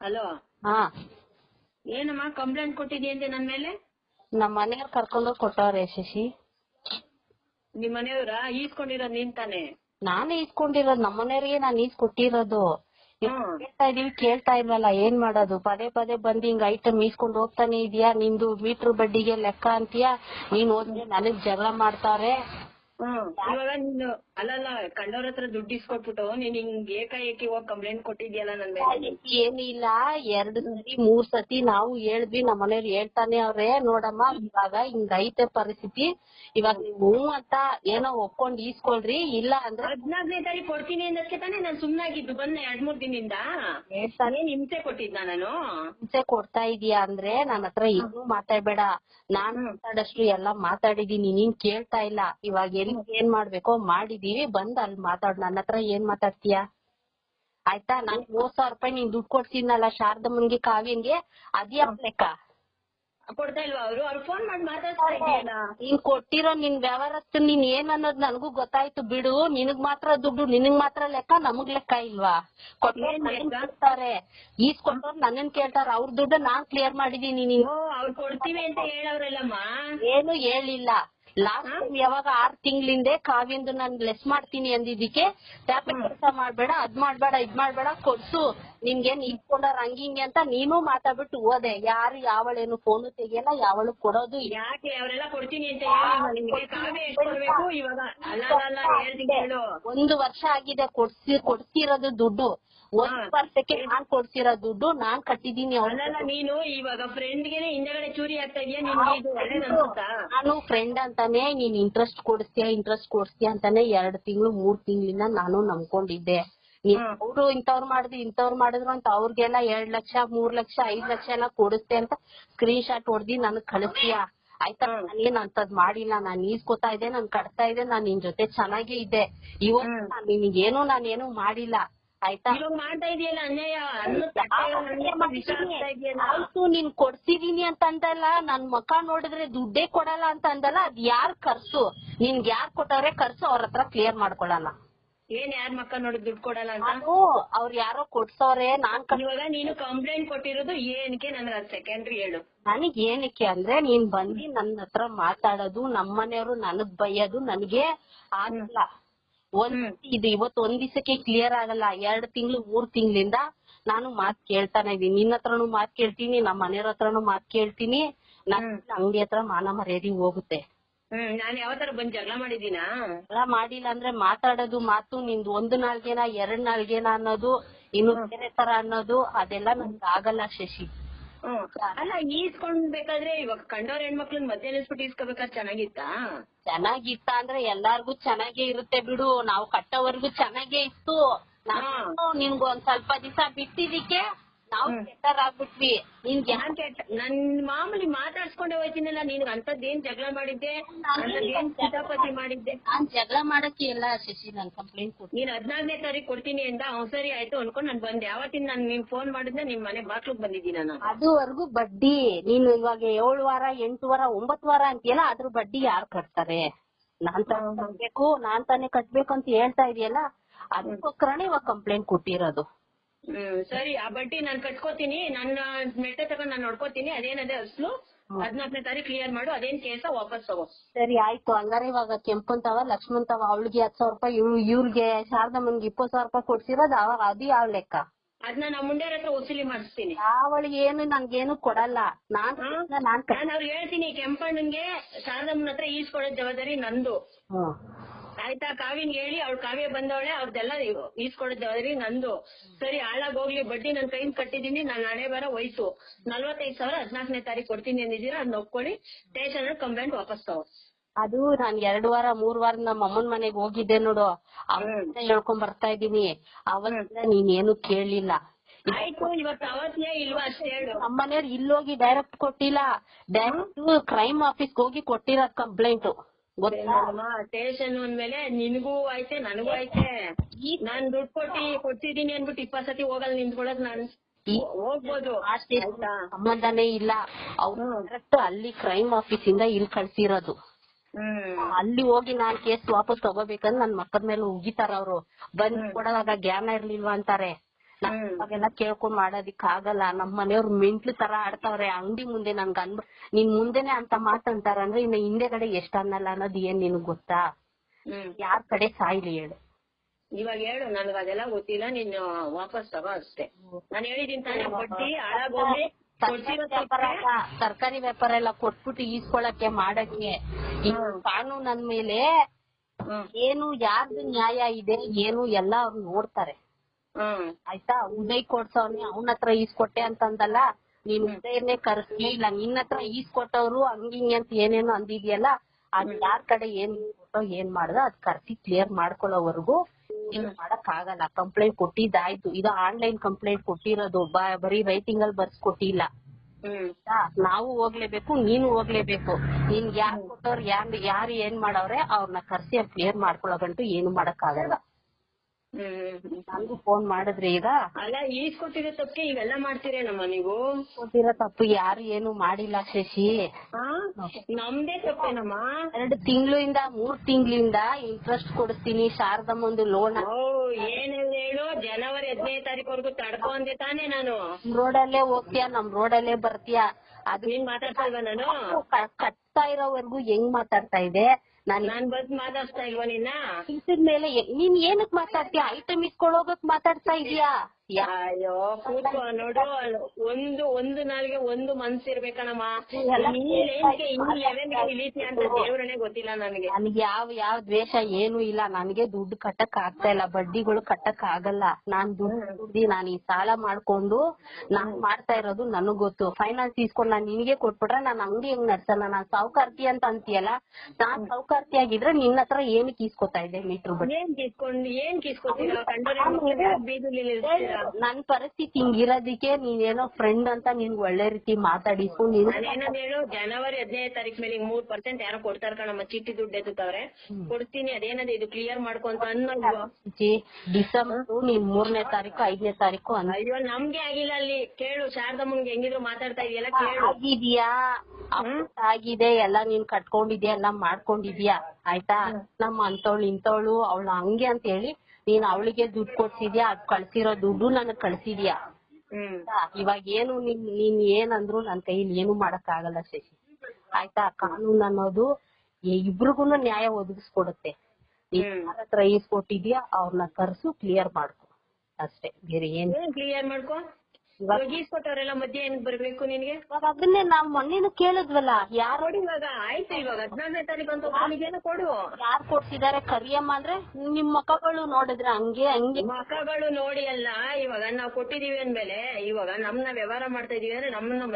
Hello? ಹಾ. ಏನಮ್ಮ complaint ಕೊಟ್ಟಿದ್ಯಂತೆ ನನ್ ಮೇಲೆ? ನಮ್ ಮನೆಯವ್ರು ಕರ್ಕೊಂಡು ಕೊಟ್ಟವ್ರೆ ಶಶಿ. ನಿಮ್ ಮನೆಯವ್ರ? ಈಸ್ಕೊಂಡಿರೋದ್ ನೀನ್ ತಾನೆ? ನಾನೇ ಇಸ್ಕೊಂಡಿರೋದು ನಮ್ಮ ಮನೆಯವ್ರಿಗೆ ನಾನ್ ಈಸ್ ಕೊಟ್ಟಿರೋದು. ಹ್ಮ್ ಕೇಳ್ತಾ ಇದೀವಿ ಕೇಳ್ತಾ ಇಲ್ವಲ್ಲ ಏನ್ ಮಾಡೋದು? ಪದೇ ಪದೇ ಬಂದ್ ಹಿಂಗ್ ಐಟಮ್ ಈಸ್ಕೊಂಡ್ ಹೋಗ್ತಾನೆ ಇದೀಯಾ? ನಿಂದು ಮೀಟರ್ ಬಡ್ಡಿಗೆ ಲೆಕ್ಕ ಅಂತೀಯಾ? ನೀನ್ ಹೋದ್ರೆ ನನಗ್ ಜಗಳ ಮಾಡ್ತಾವ್ರೆ ಹ್ಮ್ ಇವಾಗ ನೀನು ಅಲ್ಲಲ್ಲ ಕಂಡವ್ರ ಹತ್ರ ದುಡ್ಡು ಇಸ್ಕೊಟ್ಬಿಟ್ಟು ನೀನ್ ಹಿಂಗ್ ಏಕಾಏಕಿ ಹೋಗ್ ಕಂಪ್ಲೇಂಟ್ ಕೊಟ್ಟಿದ್ಯಲ್ಲ ನನ್ ಮೇಲೆ? ಏನಿಲ್ಲ ಎರಡ್ ಸತಿ ಮೂರ್ ಸತಿ ನಾವು ಹೇಳಿದ್ವಿ ನಮ್ಮ ಮನೆಯವ್ರು ಹೇಳ್ತಾನೆ ಅವ್ರೆ ನೋಡಮ್ಮ ಇವಾಗ ಹಿಂಗ್ ಐತೆ ಪರಿಸ್ಥಿತಿ ಇವಾಗ ನೀವು ಅಂತ ಏನೋ ಒಪ್ಕೊಂಡ್ ಈಸ್ಕೊಳ್ರಿ ಇಲ್ಲ ಅಂದ್ರೆ ಹದ್ನಾಲ್ಕನೇ ತಾರೀಕ್ ಕೊಡ್ತೀನಿ ಅನ್ನೋದಕ್ಕೆ ತಾನೇ ನಾನ್ ಸುಮ್ನಾಗಿದ್ದು ಬಂದೆ ಎರಡ್ ಮೂರ್ ದಿನದಿಂದ. ಹೇಳ್ತಾನೆ ಹಿಂಸೆ ಕೊಟ್ಟಿದ್ನ ನಾನು? ಹಿಂಸೆ ಕೊಡ್ತಾ ಇದೀಯಾ ಅಂದ್ರೆ ನನ್ನ ಹತ್ರ ಇನ್ನೂ ಮಾತಾಡ್ಬೇಡ. ನಾನ್ ಮಾತಾಡಷ್ಟು ಎಲ್ಲಾ ಮಾತಾಡಿದೀನಿ ನೀನ್ ಕೇಳ್ತಾ ಇಲ್ಲ. ಇವಾಗ ಎಲ್ಲಿ ಏನ್ ಮಾಡ್ಬೇಕೋ ಮಾಡಿದೀವಿ ಬಂದ್ ಅಲ್ಲಿ ಮಾತಾಡ್ ನನ್ನ ಹತ್ರ ಏನ್ ಮಾತಾಡ್ತೀಯಾ? ಆಯ್ತಾ? ನಾನ್ ಮೂರ್ ಸಾವಿರ ರೂಪಾಯಿ ನೀನ್ ದುಡ್ಡು ಕೊಡ್ತೀನಲ್ಲ ಶಾರದಮ್ಮನ್ಗೆ ಕಾವ್ಯನ್ಗೆ ಅದೇ ಲೆಕ್ಕ? ಕೊಡ್ತಾ ಇಲ್ವಾ ಅವ್ರು? ಅವ್ರು ಫೋನ್ ಮಾಡಿ ಮಾತಾಡ್ತಾ ಇದೆಯಲ್ಲ ನೀನ್ ಕೊಟ್ಟಿರೋ ನಿನ್ ವ್ಯವಹಾರಕ್ಕೆ ನೀನ್ ಏನ್ ಅನ್ನೋದ್ ನನಗೂ ಗೊತ್ತಾಯ್ತು ಬಿಡು. ನಿನಗ್ ಮಾತ್ರ ದುಡ್ಡು ನಿನಗ್ ಮಾತ್ರ ಲೆಕ್ಕ ನಮಗ್ ಲೆಕ್ಕ ಇಲ್ವಾ? ಕೊಟ್ಟೋರ್ ಏನ್ ನನ್ನನ್ ಕೇಳ್ತಾರೆ. ಅವ್ರ ದುಡ್ಡು ನಾನ್ ಕ್ಲಿಯರ್ ಮಾಡಿದೀನಿ ನೀನು. ಅವ್ರು ಕೊಡ್ತೀವಿ ಅಂತ ಹೇಳವ್ರಲ್ಲಮ್ಮ. ಏನು ಹೇಳಿಲ್ಲ. ಲಾಸ್ಟ್ ಟೈಮ್ ಯಾವಾಗ ಆರ್ ತಿಂಗಳಿಂದೆ ಕಾವ್ಯಂದು ನಾನು ಲೆಸ್ ಮಾಡ್ತೀನಿ ಅಂದಿದ್ದಕ್ಕೆ ಟ್ಯಾಬ್ಲೆಟ್ ಕೆಲಸ ಮಾಡ್ಬೇಡ ಅದ್ ಮಾಡ್ಬೇಡ ಇದ್ ಮಾಡ್ಬೇಡ ಕೊಡ್ಸು. ನಿನ್ಗೇನ್ ಇಟ್ಕೊಂಡಾರ ಹಂಗಿಂಗೆ ಹಿಂಗೆ ಅಂತ ನೀನು ಮಾತಾಡ್ಬಿಟ್ಟು ಹೋದೆ ಯಾರು ಯಾವಳೇನು ಫೋನ್ ತೆಗಿಯಲ್ಲ ಯಾವಳು ಕೊಡೋದು ಇಲ್ಲ. ಯಾಕೆ? ಅವರೆಲ್ಲ ಕೊಡ್ತೀನಿ ಅಂತ ಹೇಳಿಲ್ವಾ ನಿಮ್ಗೆ ಕಾವ್ಯ ಎಷ್ಟ್ ಕೊಡ್ಬೇಕು ಇವಾಗ ಅಲ್ಲ ಅಲ್ಲ, ಅಲ್ಲ ಹೇಳ್ತೀನಿ ಕೇಳು. ಒಂದು ವರ್ಷ ಆಗಿದೆ ಕೊಡ್ಸಿ ಕೊಡ್ಸಿರೋದು ದುಡ್ಡು. ಒಂದ್ ವರ್ಷಕ್ಕೆ ನಾನ್ ಕೊಡ್ಸಿರೋ ದುಡ್ಡು ನಾನ್ ಕಟ್ಟಿದೀನಿ ಅಲ್ಲಲ್ಲ ನೀನು ಇವಾಗ ಫ್ರೆಂಡ್ ಗೆನೆ ಹಿಂದಗಡೆ ಚೂರಿ ಆಗ್ತಾ ಇದೆಯಾ? ನಿನ್ಗೆ ಇದು ನಾನು ಫ್ರೆಂಡ್ ಅಂತಾನೆ ನೀನ್ ಇಂಟ್ರೆಸ್ಟ್ ಕೊಡಿಸ್ತೀಯ ಇಂಟ್ರೆಸ್ಟ್ ಕೊಡಿಸ್ತೀಯ ಅಂತಾನೆ ಎರಡ್ ತಿಂಗಳು ಮೂರ್ ತಿಂಗಳಿಂದ ನಾನು ನಂಬ್ಕೊಂಡಿದ್ದೆ. ಅವ್ರು ಇಂಥವ್ರು ಮಾಡಿದ್ರು ಇಂಥವ್ರು ಮಾಡಿದ್ರು ಅಂತ ಅವ್ರಿಗೆಲ್ಲ ಎರಡ್ ಲಕ್ಷ ಮೂರ್ ಲಕ್ಷ ಐದ್ ಲಕ್ಷ ಎಲ್ಲ ಕೊಡುತ್ತೆ ಅಂತ ಸ್ಕ್ರೀನ್ ಶಾಟ್ ಹೊಡ್ದಿ ನನಗ್ ಕಳಿಸ್ತೀಯ? ಆಯ್ತಾ? ನಾನೇನ್ ಅಂತದ್ ಮಾಡಿಲ್ಲ. ನಾನ್ ಈಸ್ಕೊತಾ ಇದ್ದೆ ನಾನ್ ಕಟ್ತಾ ಇದ್ದೆ ನಾನ್ ನಿನ್ ಜೊತೆ ಚೆನ್ನಾಗೇ ಇದ್ದೆ. ಇವತ್ತು ನಾನ್ ನಿನಗೇನು ನಾನೇನು ಮಾಡಿಲ್ಲ. ಆಯ್ತಾ? ಇವಾಗ ಮಾಡ್ತಾ ಇದೆಯಲ್ಲ ಅನ್ಯಾಯ? ಆಯ್ತು? ನೀನ್ ಕೊಡ್ಸಿದೀನಿ ಅಂತ ಅಂದಲ್ಲ ನನ್ ಮಕ ನೋಡಿದ್ರೆ ದುಡ್ಡೇ ಕೊಡಲ್ಲ ಅಂತ ಅಂದಲ್ಲ ಅದ್ ಯಾರ್ ಕರ್ಸು? ನಿನ್ಗ್ ಯಾರ್ ಕೊಟ್ಟವ್ರೆ ಕರ್ಸು ಅವ್ರ ಹತ್ರ ಕ್ಲಿಯರ್ ಮಾಡ್ಕೊಳಲ್ಲ. ಏನ್ ಯಾರ್ ಮಕ್ಕ ನೋಡಿ ದುಡ್ಡು ಕೊಡಲ್ಲ ಅಂತ? ನಾನು ಅವ್ರ ಯಾರೋ ಕೊಡ್ಸೋರೆ ನಾನ್ ಇವಾಗ ನೀನು ಕಂಪ್ಲೇಂಟ್ ಕೊಟ್ಟಿರೋದು ಏನಕ್ಕೆ ಅದ್ ಸೆಕೆಂಡ್ರಿ ಹೇಳು. ನನಗ್ ಏನಕ್ಕೆ ಅಂದ್ರೆ ನೀನ್ ಬಂದಿ ನನ್ನ ಹತ್ರ ಮಾತಾಡೋದು ನಮ್ಮನೆಯವರು ನನಗ್ ಬೈಯೋದು ನನಗೆ ಆಗಲ್ಲ. ಒಂದ್ ಇದು ಇವತ್ತು ಒಂದ್ ದಿವಸಕ್ಕೆ ಕ್ಲಿಯರ್ ಆಗಲ್ಲ. ಎರಡ್ ತಿಂಗಳು ಮೂರ್ ತಿಂಗಳಿಂದ ನಾನು ಮಾತ್ ಕೇಳ್ತಾನೆ ಇದೀನಿ. ನಿನ್ನ ಹತ್ರನು ಮಾತ್ ಕೇಳ್ತೀನಿ ನಮ್ಮ ಮನೆಯವ್ರ ಹತ್ರನು ಮಾತ್ ಕೇಳ್ತೀನಿ. ನನ್ ಅಂಗಡಿ ಹತ್ರ ಮಾನ ಮರ್ಯಾದೆ ಹೋಗುತ್ತೆ. ಹ್ಮ್ ನಾನ್ ಯಾವತ್ತಾರ ಬಂದ್ ಜಗಳ ಮಾಡಿದೀನಾ ಮಾಡಿಲ್ಲ ಅಂದ್ರೆ ಮಾತಾಡೋದು ಮಾತು ನಿಂದ್ ಒಂದು ನಾಲ್ಗೆನ ಎರಡ್ ನಾಲ್ಗೆನ ಅನ್ನೋದು ಇನ್ನು ಬೇರೆ ತರ ಅನ್ನೋದು ಅದೆಲ್ಲ ನನ್ಗೆ ಆಗಲ್ಲ ಶಶಿ. ಹ್ಮ್ ಅಲ್ಲ ಈಸ್ಕೊಂಡ್ಬೇಕಾದ್ರೆ ಇವಾಗ ಕಂಡವ್ರ ಹೆಣ್ಮಕ್ಳನ್ ಮಧ್ಯ ನಿಲ್ಸ್ಬಿಟ್ಟು ಈಸ್ಕೋಬೇಕಾದ್ರೆ ಚೆನ್ನಾಗಿತ್ತಾ? ಚೆನ್ನಾಗಿತ್ತ ಅಂದ್ರೆ ಎಲ್ಲಾರ್ಗು ಚೆನ್ನಾಗೇ ಇರುತ್ತೆ ಬಿಡು. ನಾವು ಕಟ್ಟೋವರ್ಗು ಚೆನ್ನಾಗೇ ಇತ್ತು. ನಾನು ನಿನ್ಗ ಒಂದ್ ಸ್ವಲ್ಪ ದಿವಸ ಬಿಟ್ಟಿದಿಕ್ಕೆ ನಾವು ಕೆಟ್ಟರಾಗ್ಬಿಟ್ವಿ ನಿನ್ಗೆ ನಾನ್ ಕೆಟ್ಟ ನನ್ ಮಾಮೂಲಿ ಮಾತಾಡ್ಸ್ಕೊಂಡೆ ಹೋಯ್ತೀನಲ್ಲ ನೀನ್ ಅಂತದ್ದೇನ್ ಜಗಳ ಮಾಡಿದ್ದೆ? ಅಂತದ್ದೇನ್ ಕಿತಾಪತಿ ಮಾಡಿದ್ದೆ? ನಾನ್ ಜಗಳ ಮಾಡಕ್ಕೆ ಎಲ್ಲ ಶಶಿ ನನ್ ಕಂಪ್ಲೇಂಟ್ ಕೊಟ್ಟು ನೀನ್ ಹದಿನಾಲ್ಕನೇ ತಾರೀಕು ಕೊಡ್ತೀನಿ ಅಂತ ಅವ್ನ್ ಸರಿ ಆಯ್ತು ಅನ್ಕೊಂಡ್ ನಾನ್ ಬಂದೆ. ಅವತ್ತಿನ ನಾನ್ ನಿನ್ ಫೋನ್ ಮಾಡಿದ್ದೆ ನಿಮ್ ಮನೆ ಬಾಕ್ಲಿಗ್ ಬಂದಿದ್ದೀನಿ ನಾನು. ಅದುವರೆಗೂ ಬಡ್ಡಿ. ನೀನು ಇವಾಗ ಏಳು ವಾರ ಎಂಟು ವಾರ ಒಂಬತ್ತು ವಾರ ಅಂತೀಯಲ್ಲ ಅದ್ರ ಬಡ್ಡಿ ಯಾರು ಕಟ್ತಾರೆ? ನಾನ್ ತಾನೇ ಕಟ್ಬೇಕು ನಾನ್ ತಾನೇ ಕಟ್ಬೇಕು ಅಂತ ಹೇಳ್ತಾ ಇದೆಯಲ್ಲ ಅದಕ್ಕೋಸ್ಕರನೇ ಇವಾಗ ಕಂಪ್ಲೇಂಟ್ ಕೊಟ್ಟಿರೋದು. ಹ್ಮ್. ಸರಿ ಆ ಬಡ್ಡಿ ನಾನು ಕಟ್ಕೋತೀನಿ. ನನ್ನ ಮೆಟ್ಟ ತಗೊಂಡ್ ನಾನು ನೋಡ್ಕೋತೀನಿ. ಅದೇನದೆ ಅಸ್ಲು ಹದಿನಾಲ್ಕನೇ ತಾರೀಕು ಕ್ಲಿಯರ್ ಮಾಡು. ಅದೇನ್ ಕೇಸ ವಾಪಸ್ ತಗೋ. ಸರಿ ಆಯ್ತು. ಹಂಗಾರೆ ಇವಾಗ ಕೆಂಪಂತವ ಲಕ್ಷ್ಮಂತವ ಅವಳಿಗೆ ಹತ್ತು ಸಾವಿರ ರೂಪಾಯಿ ಇವ್ ಇವ್ರಿಗೆ ಶಾರದಮ್ಮನ್ಗೆ ಇಪ್ಪತ್ತು ಸಾವಿರ ರೂಪಾಯಿ ಕೊಡ್ಸಿರೋದು ಅವಾಗ ಅದು ಯಾವ ಲೆಕ್ಕ? ಅದನ್ನ ನಮ್ಮ ಮುಂಡೇರ ಹತ್ರ ವಸೂಲಿ ಮಾಡಿಸ್ತೀನಿ. ಅವಳಿಗೆ ಏನು ನಂಗೇನು ಕೊಡಲ್ಲ. ನಾನ್ ನಾನ್ ಅವ್ರಿಗೆ ಹೇಳ್ತೀನಿ ಕೆಂಪಣ್ಣನ್ಗೆ ಶಾರದಮ್ಮನ ಹತ್ರ ಈಸ್ಕೊಡೋ ಜವಾಬ್ದಾರಿ ನಂದು. ಆಯ್ತಾ? ಕಾವ್ಯನ್ ಹೇಳಿ ಅವ್ಳ ಕಾವ್ಯ ಬಂದವಳೆ ಅವ್ರದ್ದೆಲ್ಲ ಈಸ್ಕೊಡದ್ರಿ ನಂದು. ಸರಿ ಹಾಳಾಗ್ ಹೋಗ್ಲಿ ಬಡ್ಡಿ ನನ್ ಕೈಯಿಂದ ಕಟ್ಟಿದೀನಿ ನಾನ್ ಹಣೆ ಬರ ಹೋಯ್ತು ನಲ್ವತ್ತೈದು ಸಾವಿರ ಹದ್ನಾಲ್ಕನೇ ತಾರೀಕು ಕೊಡ್ತೀನಿ ಅಂದಿದ್ದೀರಾ ಅದ್ ಒಪ್ಕೊಳ್ಳಿ ಸ್ಟೇಷನ್ ಕಂಪ್ಲೇಂಟ್ ವಾಪಸ್ ತಗೋ. ಅದು ನಾನ್ ಎರಡ್ ವಾರ ಮೂರ್ ವಾರ ನಮ್ಮ ಅಮ್ಮನ್ ಮನೆಗ್ ಹೋಗಿದ್ದೆ ನೋಡು. ಅಂತ ಹೇಳ್ಕೊಂಡ್ ಬರ್ತಾ ಇದೀನಿ ಅವತ್ತಿಂದ ನೀನ್ ಏನು ಕೇಳಲಿಲ್ಲ ಆಯ್ತು ಇವತ್ತು ಅವತ್ತೇ ಇಲ್ವಾ ಅಷ್ಟೇ ಹೇಳು. ನಮ್ಮನೆಯವ್ರು ಇಲ್ಲೋಗಿ ಡೈರೆಕ್ಟ್ ಕೊಟ್ಟಿಲ್ಲ. ಡೈರೆಕ್ಟ್ ಕ್ರೈಮ್ ಆಫೀಸ್ ಹೋಗಿ ಕೊಟ್ಟಿರೋದ್ ಕಂಪ್ಲೇಂಟ್ ಸ್ಟೇಷನ್ ಅಂದ್ಮೇಲೆ ನಿನಗೂ ಐತೆ ನನಗೂ ಐತೆ ನಾನ್ ದುಡ್ಡು ಕೊಟ್ಟಿ ಕೊಟ್ಟಿದೀನಿ ಅನ್ಬಿಟ್ಟು ಇಪ್ಪತ್ ಸತಿ ಹೋಗಲ್ಲ ನಿಂತ್ಕೊಳ್ಳೋದ್ ನಾನ್. ಹೋಗ್ಬೋದು? ಸಂಬಂಧನೇ ಇಲ್ಲ. ಅವ್ರು ಅಲ್ಲಿ ಕ್ರೈಮ್ ಆಫೀಸ್ ಇಂದ ಇಲ್ಲಿ ಕಳ್ಸಿರೋದು. ಅಲ್ಲಿ ಹೋಗಿ ನಾನ್ ಕೇಸ್ ವಾಪಸ್ ತಗೋಬೇಕಂದ್ರೆ ನನ್ ಮಕ್ಕದ ಮೇಲೆ ಉಗಿತಾರ ಅವ್ರು. ಬಂದ್ ಕೊಡೋದಾಗ ಜ್ಞಾನ ಇರ್ಲಿಲ್ವಾ ಅಂತಾರೆ. ಹ್ಮ್. ಅವೆಲ್ಲ ಕೇಳ್ಕೊಂಡ್ ಮಾಡೋದಿಕ್ ಆಗಲ್ಲ. ನಮ್ ಮನೆಯವ್ರು ಮೆಂಟ್ಲು ತರ ಆಡ್ತಾವ್ರೆ ಅಂಗಡಿ ಮುಂದೆ ನಂಗ್ ಅನ್ಬ ನಿನ್ ಮುಂದೆನೆ ಅಂತ ಮಾತಂತಾರ ಅಂದ್ರೆ ಇನ್ನ ಹಿಂದೆಗಡೆ ಎಷ್ಟ್ ಅನ್ನಲ್ಲ ಅನ್ನೋದ್ ಏನ್ ನಿನಗ್ ಗೊತ್ತಾ? ಯಾರ್ ಕಡೆ ಸಾಯ್ಲಿ ಹೇಳು. ಇವಾಗ ಹೇಳು ನನ್ಗ ಅದೆಲ್ಲ ಗೊತ್ತಿಲ್ಲ ನೀನು ವಾಪಸ್ ತಗೋ ಅಷ್ಟೇ. ನಾನ್ ಹೇಳಿದೀನಿ ತಾನೇ ಬಡ್ಡಿ ಹಾಳಾಗೋಗಿ ತರಕಾರಿ ವ್ಯಾಪಾರ ಎಲ್ಲ ಕೊಟ್ಬಿಟ್ಟು ಈಸ್ಕೊಳಕ್ಕೆ ಮಾಡಕ್ಕೆ. ಈ ಕಾನೂನನ್ ಕಾನೂನ್ ಅಂದ್ಮೇಲೆ ಏನು ಯಾರ್ದು ನ್ಯಾಯ ಇದೆ ಏನು ಎಲ್ಲ ಅವ್ರು ನೋಡ್ತಾರೆ. ಆಯ್ತಾ? ಉದಯ್ ಕೊಡ್ಸವ್ನಿ ಅವನ ಹತ್ರ ಈಸ್ಕೊಟ್ಟೆ ಅಂತಂದಲ್ಲ ನೀನ್ ಉದಯನೇ ಕರ್ಸಿ ಇಲ್ಲ ನಿನ್ನ ಹತ್ರ ಈಸ್ಕೊಟ್ಟವ್ರು ಹಂಗಿಂಗ್ ಅಂತ ಏನೇನೋ ಅಂದಿದ್ಯಲ್ಲ ಅದ್ ಯಾರ್ ಕಡೆ ಏನ್ ಕೊಟ್ಟೋ ಏನ್ ಮಾಡ್ದ ಅದ್ ಕರ್ಸಿ ಕ್ಲಿಯರ್ ಮಾಡ್ಕೊಳ್ಳೋವರೆಗೂ ಏನು ಮಾಡಕ್ ಆಗಲ್ಲ ಕಂಪ್ಲೇಂಟ್ ಕೊಟ್ಟಿದ್ದಾಯ್ತು. ಇದು ಆನ್ಲೈನ್ ಕಂಪ್ಲೇಂಟ್ ಕೊಟ್ಟಿರೋದು. ಬರೀ ರೈಟಿಂಗ್ ಅಲ್ಲಿ ಬರ್ಸ್ ಕೊಟ್ಟಿಲ್ಲ ಹ್ಮ್. ಆಯ್ತಾ? ನಾವು ಹೋಗ್ಲೇಬೇಕು ನೀನು ಹೋಗ್ಲೇಬೇಕು. ನಿನ್ ಯಾರ್ ಕೊಟ್ಟವ್ರು ಯಾರ್ ಯಾರು ಏನ್ ಮಾಡವ್ರೆ ಅವ್ರನ್ನ ಕರ್ಸಿ ಕ್ಲಿಯರ್ ಮಾಡ್ಕೊಳ್ಳೋ ಗಂಟು ಏನು ಮಾಡಕ್ ಆಗಲ್ಲ ನನ್ಗೂ ಫೋನ್ ಮಾಡಿದ್ರಿ ಈಗ? ಅಲ್ಲ ಈಸ್ಕೊಟ್ಟಿರೋ ತಪ್ಪಿಗೆ ಇವೆಲ್ಲ ಮಾಡ್ತಿರೇನಮ್ಮ ನೀವು? ಕೊಟ್ಟಿರೋ ತಪ್ಪು ಯಾರು ಏನು ಮಾಡಿಲ್ಲ ಶಶಿ? ನಮ್ದೇ ತಪ್ಪೇನಮ್ಮ? ಎರಡು ತಿಂಗಳಿಂದ ಮೂರ್ ತಿಂಗಳಿಂದ ಇಂಟ್ರೆಸ್ಟ್ ಕೊಡಿಸ್ತೀನಿ ಶಾರದಮ್ಮಂದು ಲೋನ್ ಓ ಏನಿಲ್ಲ ಹೇಳು. ಜನವರಿ ಹದಿನೈದು ತಾರೀಕು ತಡ್ಕೊ ಅಂದೆ ತಾನೇ ನಾನು. ರೋಡಲ್ಲೇ ಹೋಗ್ತೀಯಾ? ನಮ್ ರೋಡಲ್ಲೇ ಬರ್ತೀಯಾ? ಅದು ನೀನ್ ಮಾತಾಡ್ತಾ ಇಲ್ವಾ ನಾನು? ಕಟ್ತಾ ಇರೋವರೆಗೂ ಹೆಂಗ್ ಮಾತಾಡ್ತಾ ಇದೆ? ನಾನು ಬಂದ್ ಮಾತಾಡ್ತಾ ಇಲ್ವಾ ನಿನ್ನ ಮೇಲೆ ನೀನ್ ಏನಕ್ ಮಾತಾಡ್ತೀಯ? ಐಟಮ್ ಇಸ್ಕೊಳೋಗಕ್ ಮಾತಾಡ್ತಾ ಇದೀಯಾ ಅಯ್ಯೋ ಕೂತ್ಕೋ ನೋಡು. ಒಂದು ಒಂದು ನಾಲ್ಗೆ ಒಂದು ಮನ್ಸಿರ್ಬೇಕಣಮ್ಮ ಎಲ್ಲ ಈ ರೇಂಜ್ಗೆ ಈ ಲೆವೆಲ್ಗೆ ಇಳಿತಿ ಅಂತ ದೇವ್ರನೇ ಗೊತ್ತಿಲ್ಲ ನನಗೆ. ನನಗೆ ಯಾವ ಯಾವ ದ್ವೇಷ ಏನು ಇಲ್ಲ. ನನ್ಗೆ ದುಡ್ಡು ಕಟ್ಟಕ್ ಆಗ್ತಾ ಇಲ್ಲ. ಬಡ್ಡಿಗಳು ಕಟ್ಟಕ್ ಆಗಲ್ಲ ನಾನ್ ದುಡ್ಡು ನಾನು ಈ ಸಾಲ ಮಾಡ್ಕೊಂಡು ನಾನ್ ಮಾಡ್ತಾ ಇರೋದು ನನಗ್ ಗೊತ್ತು. ಫೈನಾನ್ಸ್ ಇಸ್ಕೊಂಡ್ ನಾನ್ ನಿನ್ಗೆ ಕೊಟ್ಬಿಟ್ರೆ ನಾನ್ ಅಂಗಡಿ ಹೆಂಗ್ ನಡ್ಸಲ್ಲ? ನಾನ್ ಸಾವುಕಾರ್ತಿ ಅಂತ ಅಂತೀಯಲ್ಲ? ನಾನ್ ಸಾವುಕಾರ್ತಿ ಆಗಿದ್ರೆ ನಿನ್ನ ಹತ್ರ ಏನಕ್ಕೆ ಇಸ್ಕೊತಾ ಇದ್ದೆ? ಮೀಟ್ರ್ ಬಡ್ಡಿ. ಏನ್ ಕಿಸ್ಕೊಂಡು ಏನ್ ಕಿಸ್ಕೊತಿಲ್ಲ ಬೀದಿಲಿ ಇರ್ತೀರ ನನ್ ಪರಿಸ್ಥಿತಿ ಹಿಂಗಿರೋದಿಕ್ಕೆ ನೀನೇನೋ ಫ್ರೆಂಡ್ ಅಂತ ನೀನ್ ಒಳ್ಳೆ ರೀತಿ ಮಾತಾಡಿಸು ನೀನು ನಾನೇನಂದ್ ಹೇಳು ಜನವರಿ ಹದಿನೈದು ತಾರೀಕ್ ಮೇಲೆ ಮೂರ್ ಪರ್ಸೆಂಟ್ ಯಾರೋ ಕೊಡ್ತಾರ ಕಣಮ್ಮ ಚೀಟಿ ದುಡ್ಡು ಎತ್ತುತ್ತವ್ರೆ. ಕೊಡ್ತೀನಿ ಅದೇನದ ಇದು ಕ್ಲಿಯರ್ ಮಾಡ್ಕೊಂತ ಅನ್ನೋ ಡಿಸೆಂಬರ್ ನೀನ್ ಮೂರನೇ ತಾರೀಕು ಐದನೇ ತಾರೀಕು ಅಂತ ಅಯ್ಯೋ ನಮ್ಗೆ ಆಗಿಲ್ಲ ಅಲ್ಲಿ. ಕೇಳು ಶಾರದಮ್ಮನ್ಗೆ ಹೆಂಗಿದ್ರು ಮಾತಾಡ್ತಾ ಇದೆಯಲ್ಲ ಕೇಳು. ಆಗಿದ್ಯಾ? ಆಗಿದೆ ಎಲ್ಲ ನೀನ್ ಕಟ್ಕೊಂಡಿದ್ಯಾ ಎಲ್ಲ ಮಾಡ್ಕೊಂಡಿದ್ಯಾ? ಆಯ್ತಾ? ನಮ್ಮ ಅಂತವಳು ಇಂತವಳು ಅವಳು ಹಂಗೆ ಅಂತ ಹೇಳಿ ನೀನ್ ಅವಳಿಗೆ ದುಡ್ಡು ಕೊಡ್ಸಿದ್ಯಾ ಅದ್ ಕಳ್ಸಿರೋ ದುಡ್ಡು ನನಗ್ ಕಳ್ಸಿದ್ಯಾ? ಹ್ಮ್. ಇವಾಗ ಏನು ನೀನ್ ನೀನ್ ಏನಂದ್ರು ನನ್ ಕೈಲಿ ಏನು ಮಾಡಕ್ ಆಗಲ್ಲ ಶಶಿ. ಆಯ್ತಾ? ಕಾನೂನ್ ಅನ್ನೋದು ಇಬ್ರಿಗೂನು ನ್ಯಾಯ ಒದಗಿಸ್ಕೊಡುತ್ತೆ. ನೀನ್ ಯಾರ ಯಾರ್ ಹತ್ರ ಈಸ್ಕೊಟ್ಟಿದ್ಯಾ ಅವ್ರನ್ನ ಕರ್ಸು ಕ್ಲಿಯರ್ ಮಾಡ್ಕೊ. ಅಷ್ಟೇ. ಬೇರೆ ಏನ್ ಏನ್ ಕ್ಲಿಯರ್ ಮಾಡ್ಕೊ? ಇವಾಗ ಮಧ್ಯಾಹ್ನ ಈಸ್ಕೊಟ್ಟವ್ರೆಲ್ಲ ಮಧ್ಯೆ ಬರ್ಬೇಕು ನಿನ್ಗೆ? ಇವಾಗ ಅದನ್ನೇ ನಾವ್ ಮೊನ್ನೆನು ಕೇಳಿದ್ವಲ್ಲ ಯಾರು ನೋಡಿ ಇವಾಗ ಆಯ್ತು ಇವಾಗ. ಹದಿನಾರನೇ ತಾರೀಕು ಅಂತ ಅವನಿಗೇನು ಕೊಡು. ಯಾರು ಕೊಡ್ಸಿದಾರೆ ಕರಿಯಮ್ಮ ಅಂದ್ರೆ ನಿಮ್ ಮಕ್ಕಳು ನೋಡಿದ್ರೆ ಹಂಗೆ ಹಂಗೆ. ಮಕ್ಕಳು ನೋಡಿ ಅಲ್ಲ ಇವಾಗ ನಾವ್ ಕೊಟ್ಟಿದೀವಿ ಅಂದ್ಮೇಲೆ ಇವಾಗ ನಮ್ನ ವ್ಯವಹಾರ ಮಾಡ್ತಾ ಇದೀವಿ ಅಂದ್ರೆ ನಮ್ಮನ್ನ